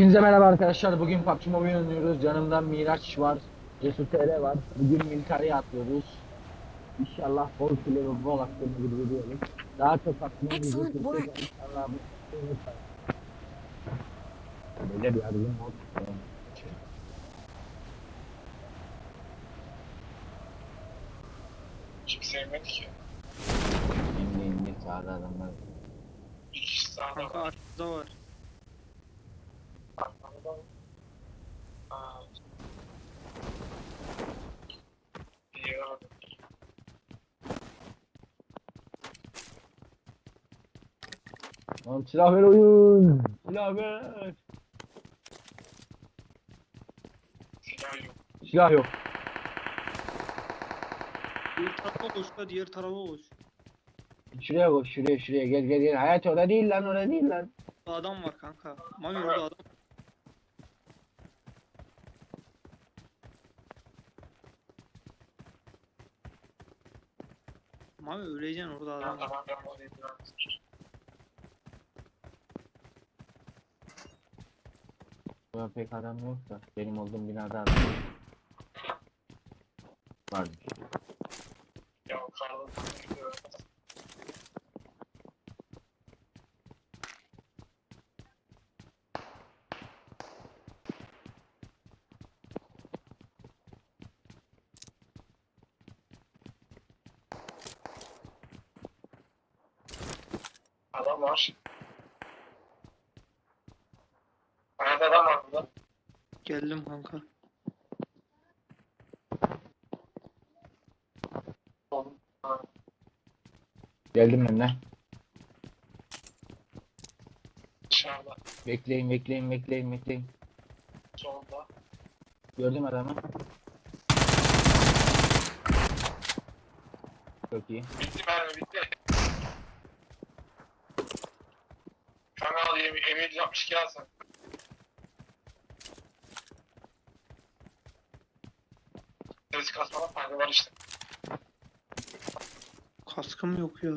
Hepinize merhaba arkadaşlar. Bugün PUBG Mobile oynuyoruz. Yanımda Miraç var. Cesur TR var. Bugün militariye atlıyoruz. İnşallah bol kilo ve bol aklını gidiyorum. Daha çok Excellent work. İnşallah bu Böyle bir adım olsun. Kim sevmedi ki? İndi indi sağda adamlar. Kişi sağda Kanka var. arkada var. Arkamda var. Oğlum silah ver oyun. Silah ver. Silah yok. Silah yok. Bir tarafa koş da diğer tarafa koş. Şuraya koş şuraya şuraya gel gel gel. Hayat orada değil lan orada değil lan. Adam var kanka. Mami orada adam. Mami öleceksin orada adam var. Burada pek adam yok da benim olduğum binada adam var. Varmış. Ya. Adam var. Nerede adam var burada? Geldim kanka. Geldim ben de. Dışarıda. Bekleyin bekleyin bekleyin bekleyin. Solda. Gördüm adamı. Çok iyi. Bitti mermi bitti. Kanal emir, emir yapmış ki sen. Ses kasmana fayda var işte. Kaskım yok ya.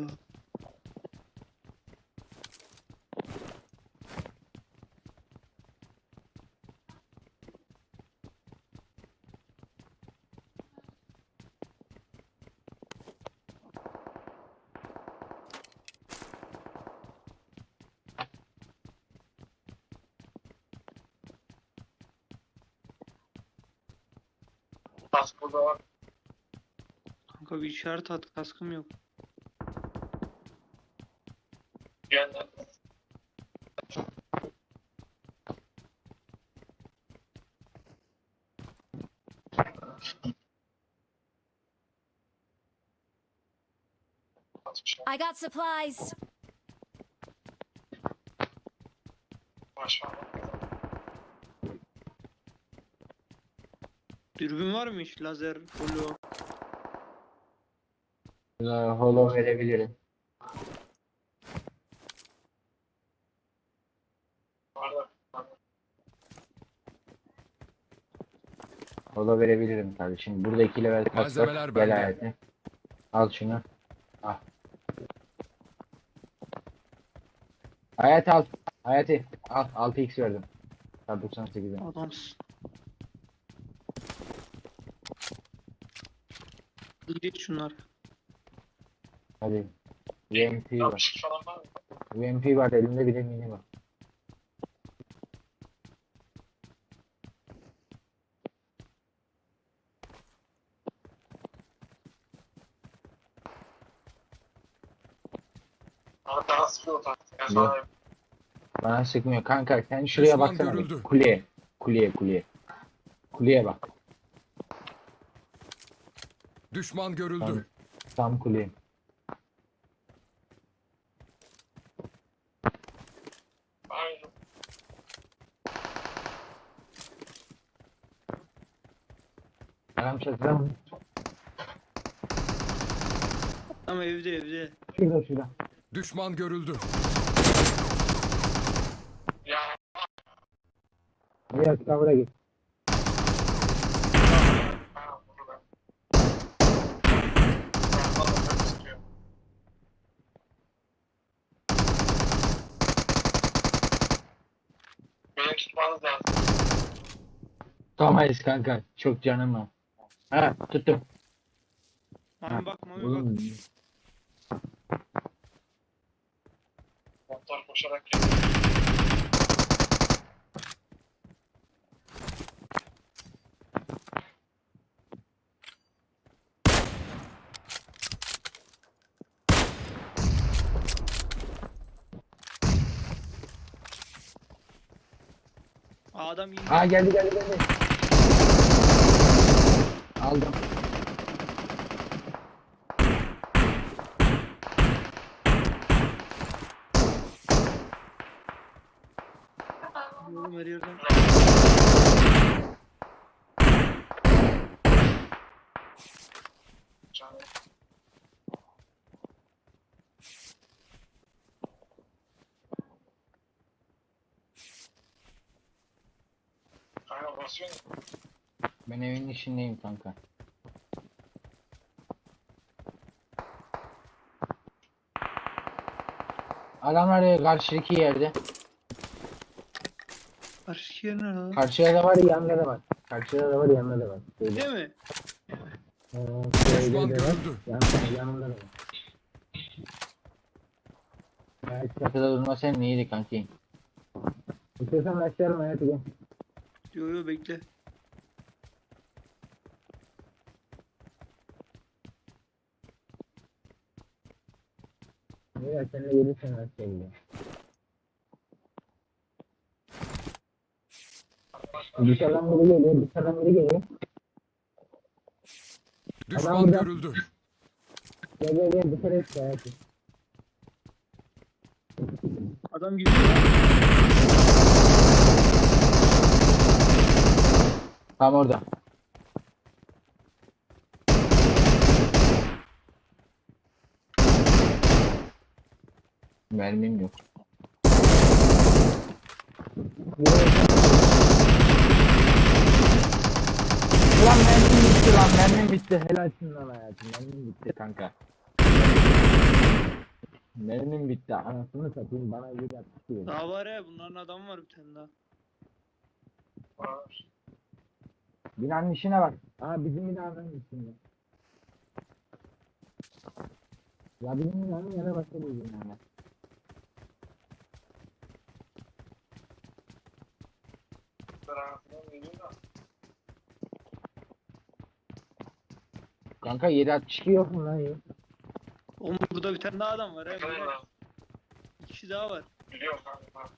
Kask burada var. Kanka bir işaret at kaskım yok. Yandan. I got supplies. Dürbün var mı hiç? Lazer, holo. Buna holo verebilirim. Holo verebilirim tabii. Şimdi burada iki level. Gel hayatı. Al şunu. Al. Hayat al. Hayati. Al. 6x verdim. Tabii 98'e. Adamsın. Geç şunlar. Hadi. UMP var. UMP var elimde bir de mini var. Ama daha sıkıyor taktik. Ben Yok. sana Bana sıkmıyor. Kanka sen şuraya Düşman baksana. bir. görüldü. Kuleye. Kuleye kuleye. Kuleye bak. Düşman görüldü. Tam, tam. Aynen. Adam çatıda mı? Ama evde evde. Şurada şurada. Düşman görüldü. Ya Biraz kavra git. ha, burada. Fazla da böyle sıkıyor. Benim tutma tutmanız lazım. Tutamayız kanka. Çok canım var. Ha tuttum. Mami bak Mami bak. Oğlum, Motor koşarak geliyor. Adam indi. Ha geldi geldi geldi. Aldım. Oğlum her yerden. Kanka basıyor mu? Ben evin içindeyim kanka. Adamlar ya karşıdaki yerde. Karşı yer nerede lan? Karşıda da var yanında da var. Karşıda da var yanında da var. Böyle. Değil mi? Ee, şöyle de var. Yan, yanında da var. Evet, çatıda durmasan iyiydi kanki. İstiyorsan başlarım hayatı gel. Yo yo bekle. Evet, sen de gelirsen başlayalım. gidelim. Dışarıdan biri geliyor, dışarıdan biri geliyor. Düşman burada. görüldü. Gel gel gel dışarı çık hayatı. Adam gidiyor. Tam orada. Mermim yok. Ulan mermim bitti lan mermim bitti helalsin lan hayatım mermim bitti kanka. Mermim bitti anasını satayım bana bir yapıştı. Daha var ya bunların adamı var bir tane daha. Var. Binanın işine bak. Aa bizim binanın içinde. Ya bizim binanın yanı başka bir. Tarafından geliyor da. Kanka 762 yok mu lan ya? Oğlum burada bir tane daha adam var. He. İki kişi daha var. Biliyorum kanka.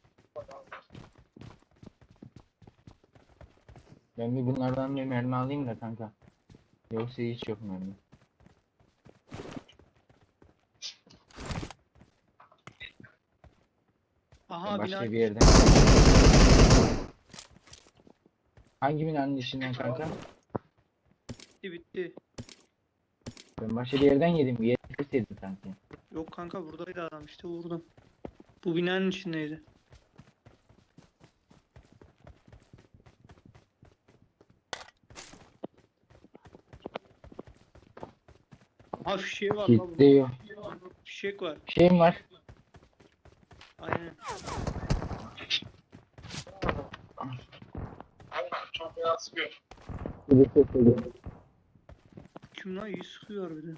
Ben bir bunlardan bir mermi alayım da kanka. Yoksa hiç yok mermi. Aha Başka bir yerden. Hangi binanın içinden kanka? bitti bitti. Ben başka bir yerden yedim. Bir yere ses yedim sanki. Yok kanka buradaydı adam işte vurdum. Bu binanın içindeydi. Ha fişeği var la burada. Gidiyor. Fişek var. Şeyim var. Aynen. Kanka çok fena sıkıyor. Kim lan iyi sıkıyor bir de.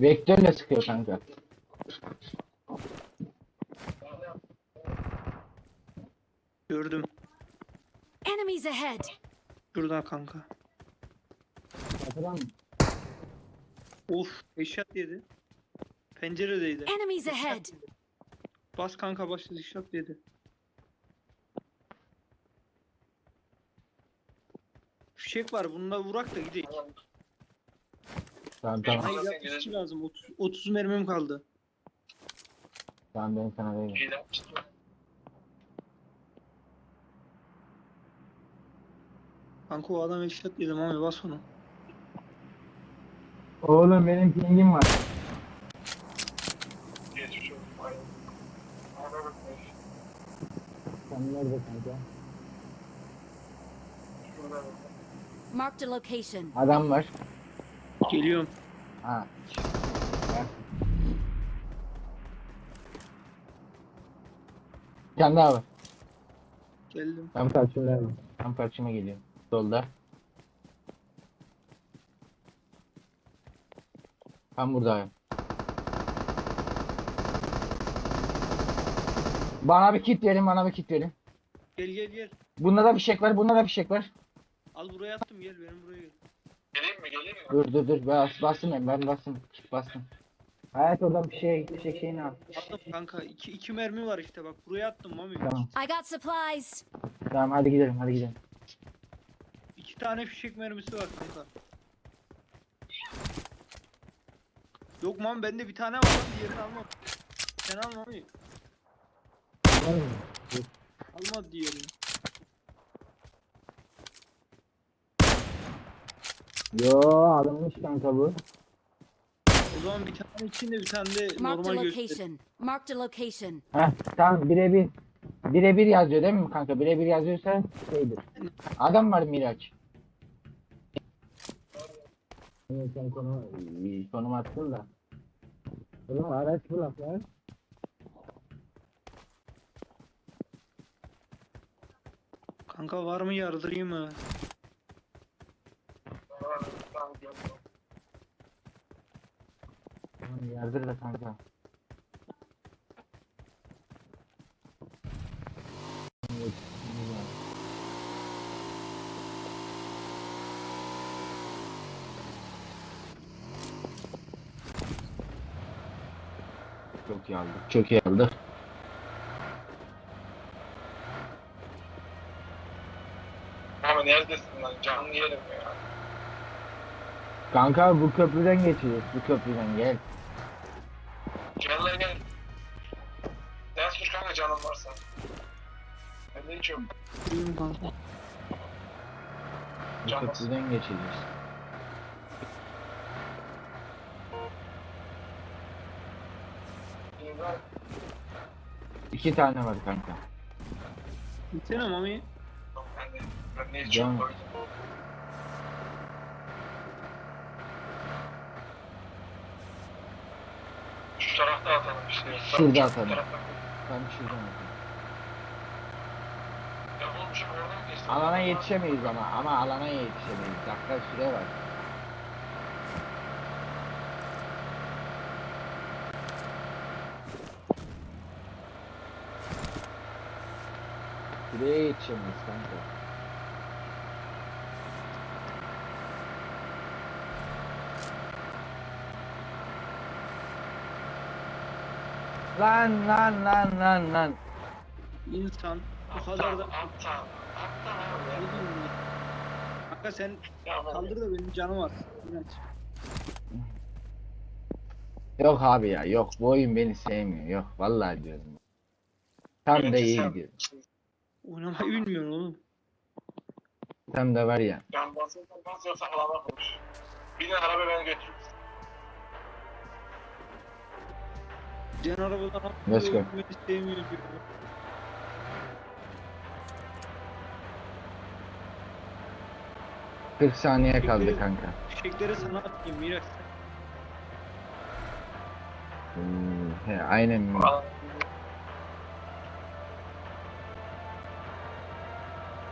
Vektörle sıkıyor kanka. Gördüm. Enemies ahead! Şurada kanka. Mısın? Of eşyat yedi. Penceredeydi. Enemies ahead! Bas kanka başladı eşyat yedi. Fişek var bununla vurak da gidelim. Tamam tamam. Hayır gelirsin. lazım. 30, 30 mermim kaldı. Tamam ben sana yapmışsın. Kanka o adam eşyat yedi abi bas onu. Oğlum benim pingim var. Sen nerede kanka? Şurada. Marked a location. Adam var. Geliyorum. Ha. Gel. Bir tane daha var. Geldim. Tam karşımda. Tam karşıma geliyor. Solda. Tam burada. Bana bir kit verin, bana bir kit verin. Gel gel gel. Bunda da bir şey var, bunda da bir şey var. Al buraya attım gel benim buraya gel. Geleyim mi geleyim mi? Dur dur dur, bas, bastım ben, ben bastım, kit bastım. Hayat oradan bir şey, bir şey şeyini al. Attım kanka. iki, iki mermi var işte bak. Buraya attım Mami. Tamam, I got supplies. tamam hadi gidelim, hadi gidelim. İki tane fişek mermisi var kanka. Yok Mami bende bir tane var lan diğerini alma. Sen al Mami. Alma diğerini. Yo, alınmış kanka bu. O zaman bir tane içinde bir tane de Marked a normal göster. location. Marked a location. Heh, tamam birebir. Birebir yazıyor değil mi kanka? Birebir yazıyorsa şeydir. Adam var Miraç. Evet, sen konu, konum attın da. Oğlum araç bulak lan. Kanka var mı yardırayım mı? Tamam, gördüm. Tamam, Yardır da kanka. Çok iyi aldık. Çok iyi aldık. Ama neredesin lan? Canlı yerim ya. Kanka bu köprüden geçeceğiz. Bu köprüden. Gel Yok. Durayım kanka. Bu köprüden geçeceğiz. Benim. İki tane var kanka. Gitsene Mami. Can. o yüzden. Şu tarafta atalım işte. Şurada Şu atalım. Tam şuradan atayım. Ya oğlum şu oradan geçti. Alana yetişemeyiz ama ama alana yetişemeyiz. Dakika süre var. Süreye yetişemeyiz kanka. Lan lan lan lan lan. İnsan bu kadar da aptal. Aptal abi. Kanka sen Ya kaldır da benim canım var. İnanç. Yok abi ya yok bu oyun beni sevmiyor yok vallahi diyorum. Tam da iyi gidiyor. Oynamayı bilmiyorsun oğlum. Tam da var ya. Ben basıyorsam alana konuş. Araba beni götürür. Can arabadan Let's go. sevmiyor diyor. — 40 saniye kaldı kanka. Fişekleri sana atayım Miraç. Hmm, he, aynen. Alana-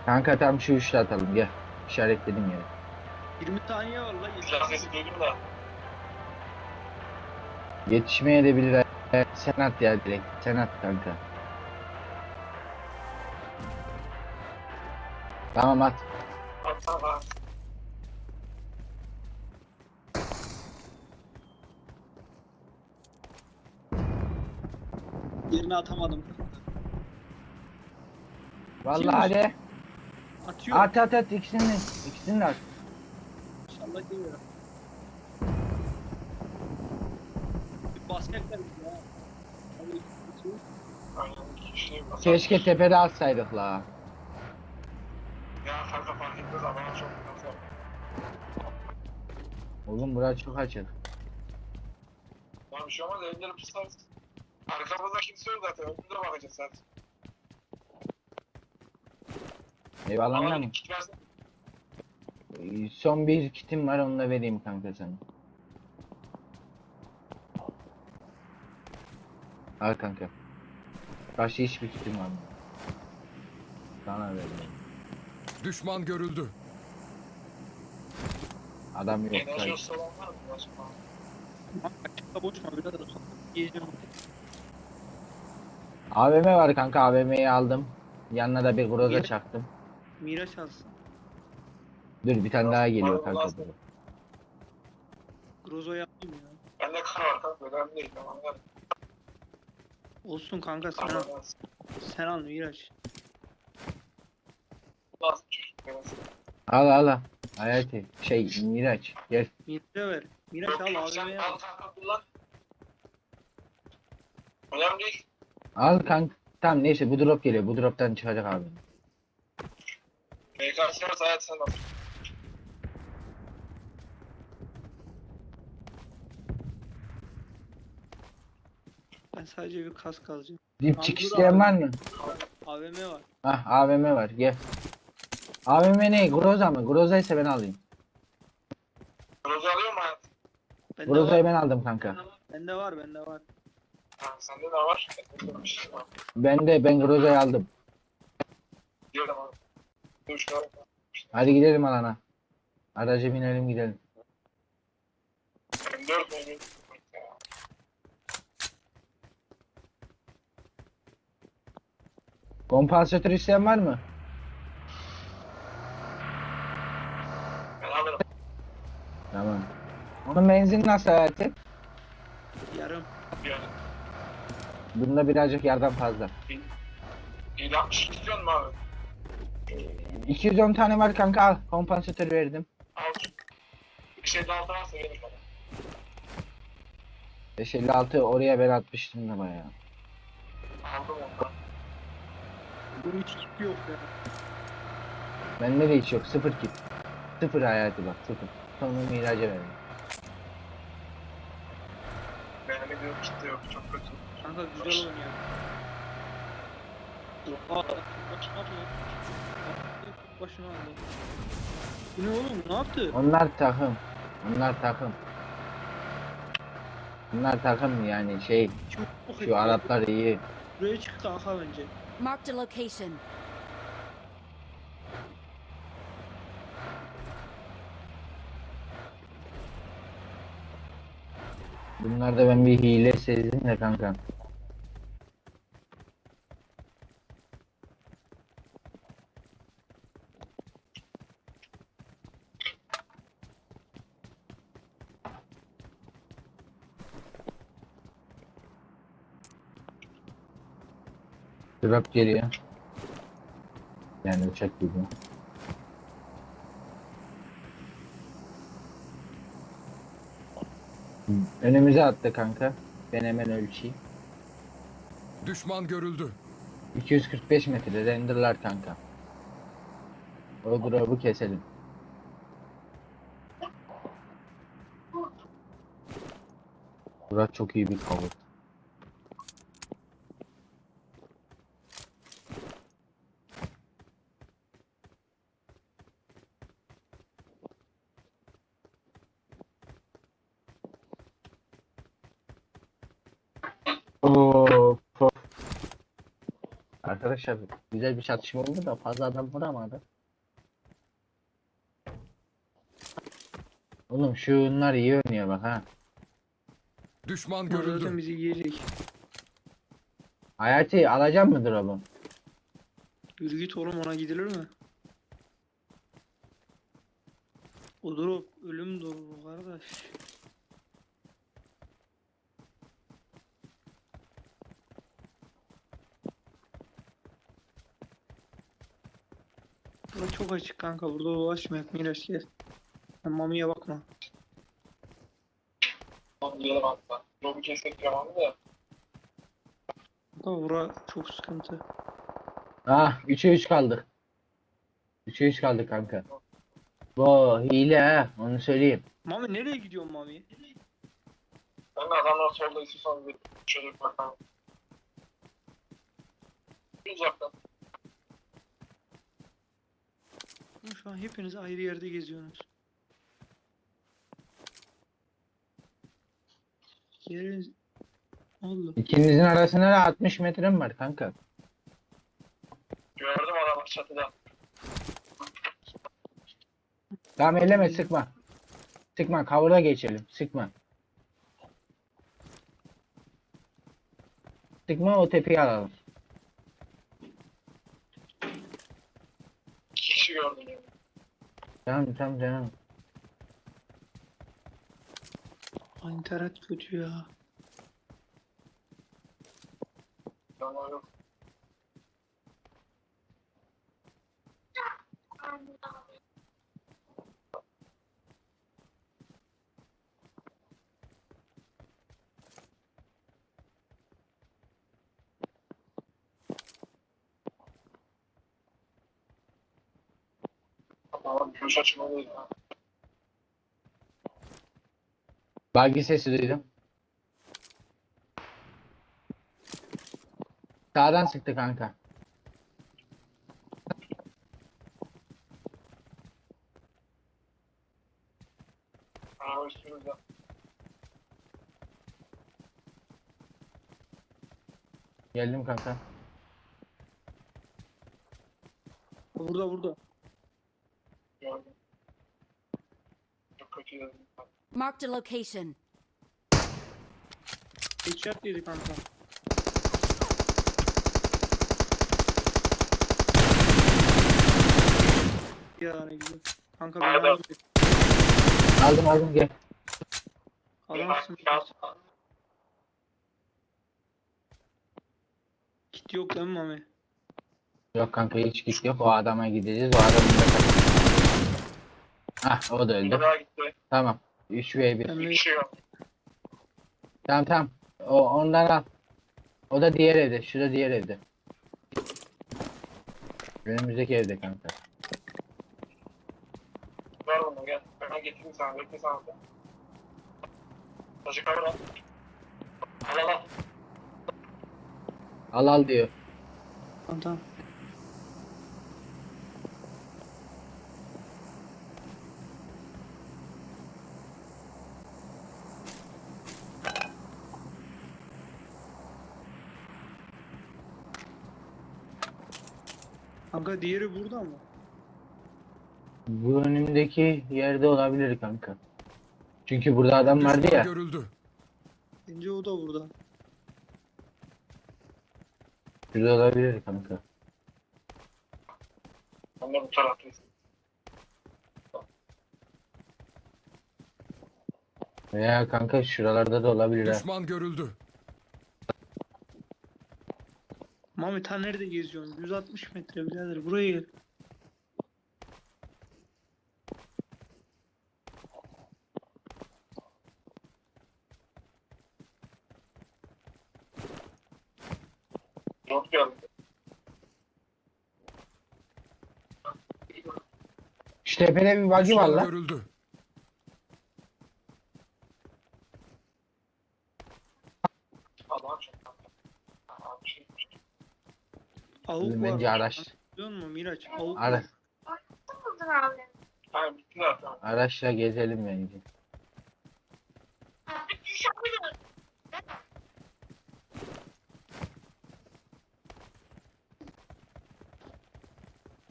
Kanka tam şu üçlü atalım gel. İşaretledim yere. 20 saniye var lan. Silah sesi duydum da. Yetişmeye de bilir. Sen at ya direkt. Sen at kanka. Tamam at. Aptal ha. Yerine atamadım. Vallahi hadi. Atıyor. At at at ikisini. İkisini de at. İnşallah geliyor. Bir bizi ya. Hadi. Aynen basar. Keşke tepede atsaydık la. Ya kanka fark etmez ama çok fazla. Oğlum burası çok açık. Lan bir şey olmaz elleri. Arkamızda kimse yok zaten. Önümüze bakacağız zaten. Eyvallah kit versin. Ee, Son bir kitim var onu da vereyim kanka sana. Al kanka. Başka hiçbir kitim var mı? Sana verdim. Düşman görüldü. Adam yok. Enerji olsa olan var mı? Başka. Boş? Biraz da yiyeceğim. AVM var kanka AVM'yi aldım. Yanına da bir groza çaktım. Miraç alsın. Dur bir tane daha geliyor kanka. Grozo yapayım ya. Bende kar var kanka. Önemli değil. Tamam. Hadi. Olsun kanka sen al. lazım. Sen al Miraç. Çocuk. biraz. Al al al. Hayati şey Miraç gel. Miraç'a ver. Miraç Yok, al yok, sen AVM'ye al al. kanka kullan. Önemli değil. Al kanka. Tamam neyse bu drop geliyor. Bu droptan çıkacak abi. BKS varsa hayat sen al. Ben sadece bir kask alacağım. Dipçik isteyen var mı? AVM var. Ah AVM var gel. AVM ne? Groza mı? Groza ise ben alayım. Rozu alıyor mu hayat? Bende Groza'yı var. ben aldım kanka. Bende var, bende var. Ha, sende ne var? Ben de ben Groza'yı aldım. Diyorum abi. Dur şu an. Hadi gidelim alana. Araca binelim gidelim. Ben dört? Kompansatör isteyen var mı? Ben alırım. Tamam. Onun benzin nasıl hayatı? Yarım. Bunda birazcık yerden fazla. İyi yapmış. İstiyor musun abi? 210 tane var kanka al. Kompansatör verdim. Al. Bir şey daha varsa verir bana. 556 oraya ben atmıştım da bayağı. Aldım ondan. Bunun hiç kipi yok ya. Bende de hiç yok. Sıfır kit. Sıfır hayatı bak sıfır. Sonra miraca verdim. Benim de bir kitle yok. Çok kötü. Kanka güzel oynuyor. Oha, başına aldı. Bu ne oğlum? Ne yaptı? Onlar takım. Onlar takım. Bunlar takım yani şey Çok şu Araplar iyi. Buraya çık kanka önce. Marked a location. Bunlarda ben bir hile sezdim de kanka. Drop geliyor. Yani uçak gibi. Önümüze attı kanka. Ben hemen ölçeyim. Düşman görüldü. 245 metre renderlar kanka. O drop'u keselim. Burası çok iyi bir cover. Oo, çok Arkadaşlar güzel bir çatışma oldu da fazla adam vuramadı. Oğlum şunlar iyi oynuyor bak ha. Düşman Ama Zaten görüldü. bizi yiyecek. Hayati alacak mı drop'u? Yürü git oğlum ona gidilir mi? O drop ölüm dropu kardeş. Burası çok açık kanka burada dolaşmayak Miraç gel. Sen mamiye bakma. Tamam gidelim hatta. Robu kesek yamanı da. Kanka bura çok sıkıntı. Ah 3'e 3 kaldık. 3'e 3 kaldık kanka. Bu hile ha onu söyleyeyim. Mami nereye gidiyorsun Mami? Ben de adamlar solda istiyorsan bir çocuk bakalım. Uzaktan. Oğlum Şu an hepiniz ayrı yerde geziyorsunuz. Yeriniz... Allah. İkinizin arasında da 60 metrem var kanka. Gördüm adamı. çatıda. Tamam elleme sıkma. Sıkma cover'a geçelim. Sıkma. Sıkma o tepeyi alalım. İki kişi gördüm. yani. Tamam tamam canım. Ay, internet kötü ya. Ama yok. Tamam, görüş açmalıyız. ya. Buggy sesi duydum. Sağdan sıktı kanka. Araba üstümüzde. Geldim kanka. Burada burada. Gördüm. Yedim. Marked a location. Headshot yedi kanka. Ya ne güzel. Kanka ben Nerede? aldım. Aldım aldım gel. Adamsın. Kit yok değil mi Mami? Yok kanka hiç git yok. O adama gideceğiz. O adamın da Ah o da öldü. Bir daha gitti. Tamam. 3 v 1. Ben Bir de kişi yok. Tamam tamam. O ondan al. O da diğer evde. Şurada diğer evde. Önümüzdeki evde kanka. Ver bunu gel. Ben getireyim sana. Bekle sana. da. Taşı kavra. Al al al. Al al diyor. Tamam tamam. Kanka diğeri burada mı? Bu önümdeki yerde olabilir kanka. Çünkü burada adam vardı ya. görüldü. Bence o da burada. Şurada olabilir kanka. De bu taraftayız. Veya kanka şuralarda da olabilir ha. Düşman görüldü. Mami ta nerede geziyorsun? 160 metre birader buraya gel. Drop geldi. Şu tepede bir buggy var lan. görüldü. Adam çok. Adam şey. Avuk var. Bence araç. Biliyor musun Miraç? Avuk Ara, var. Ha bitti zaten. araçla gezelim bence.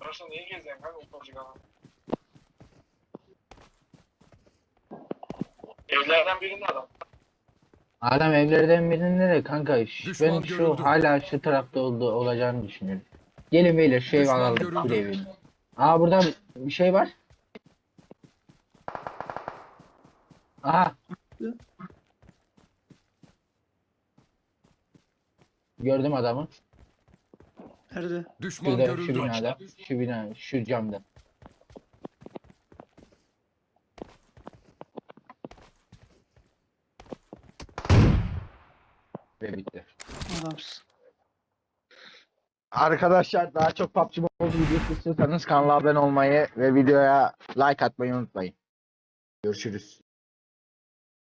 Başta niye geziyorsun kanka ufacık ama? Evlerden birinde adam. Adam evlerden birinde de kanka ş- Düşman ben şu görüldü. hala şu tarafta olduğu olacağını düşünüyorum. Gelin beyler şey Düşman alalım görüldü. bu evin. Aa burada bir şey var. Aha. Gördüm adamı. Nerede? Düşman Şurada şu görüldü. binada. Şu bina şu camda. Ve bitti. Adamsın. Arkadaşlar daha çok PUBG Mobile videosu istiyorsanız kanala abone olmayı ve videoya like atmayı unutmayın. Görüşürüz.